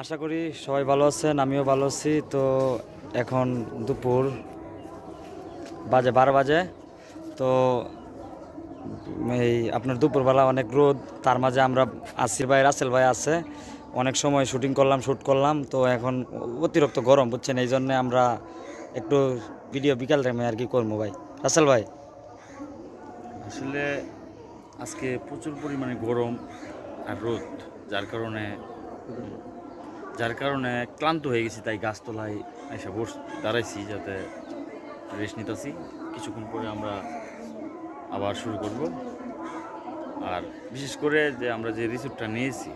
আশা করি সবাই ভালো আছেন, আমিও ভালো আছি। তো এখন দুপুর বাজে, বারো বাজে। তো এই আপনার দুপুরবেলা অনেক রোদ, তার মাঝে আমরা আসির ভাই, রাসেল ভাই আছে। অনেক সময় শুটিং করলাম শ্যুট করলাম। তো এখন অতিরিক্ত গরম, বুঝছেন? এই জন্যে আমরা একটু ভিডিও বিকাল টাইমে আর কি করব ভাই। রাসেল ভাই। আসলে আজকে প্রচুর পরিমাণে গরম আর রোদ, যার কারণে যার কারণে ক্লান্ত হয়ে গেছি, তাই গাছতলায় এসে বস, দাঁড়াইছি যাতে রেস্ট নিতেছি। কিছুক্ষণ পরে আমরা আবার শুরু করব। আর বিশেষ করে যে আমরা যে রিসোর্টটা নিয়েছি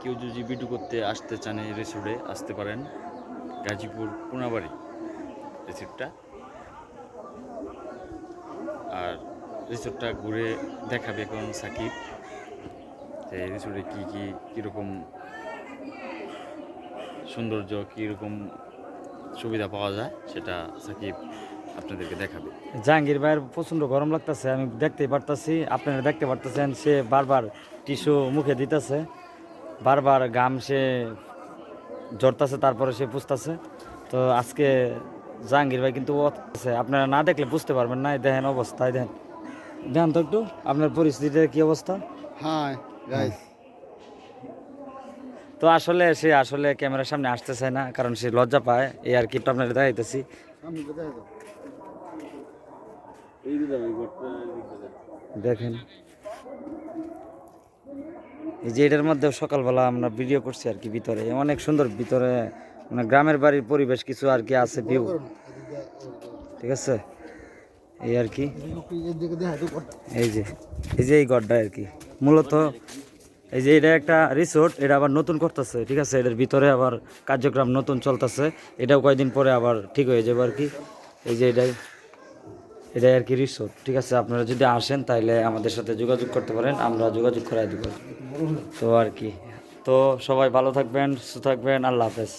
কেউ যদি ভিডিও করতে আসতে চান এই রিসোর্টে আসতে পারেন। গাজীপুর পুনাবাড়ি রিসোর্টটা আর রিসোর্টটা ঘুরে দেখাবে এখন সাকিব। যে রিসোর্টে কী কী, কীরকম সৌন্দর্য, কীরকম সুবিধা পাওয়া যায়, সেটা সাকিব আপনাদেরকে দেখাবে। জাহাঙ্গীর ভাইয়ের প্রচণ্ড গরম লাগতেছে, আমি দেখতেই পারতাছি, আপনারা দেখতে পারতেছেন, সে বারবার টিস্যু মুখে দিতেছে, বারবার গাম সে ঝরতাছে, তারপরে সে পুষতাছে তো আজকে জাহাঙ্গীর ভাই কিন্তু আপনারা না দেখলে বুঝতে পারবেন না, এই দেখেন অবস্থায় দেখেন। দেখেন তো একটু, আপনার পরিস্থিতির কি অবস্থা? Hi, guys. তো আসলে সে আসলে ক্যামেরার সামনে আসতে চায় না কারণ সে লজ্জা পায়। এই আর কি আপনাদের দেখাইতেছি দেখেন এই যে এটার মধ্যে সকালবেলা আমরা ভিডিও করছি আর কি ভিতরে। অনেক সুন্দর ভিতরে মানে গ্রামের বাড়ির পরিবেশ কিছু আর কি আছে ভিউ ঠিক আছে? এই আর কি। এই যে এই যে এই গড্ডা আর কি। মূলত এই যে এটা একটা রিসোর্ট এটা আবার নতুন করতেছে, ঠিক আছে? এটার ভিতরে আবার কার্যক্রম নতুন চলতেছে, এটাও কয়েকদিন পরে আবার ঠিক হয়ে যাবে আর কি। এই যে এটাই এটাই আর কি রিসোর্ট ঠিক আছে? আপনারা যদি আসেন তাহলে আমাদের সাথে যোগাযোগ করতে পারেন, আমরা যোগাযোগ করাই দেবো। তো আর কি। তো সবাই ভালো থাকবেন, সুস্থ থাকবেন, আল্লাহ হাফেজ।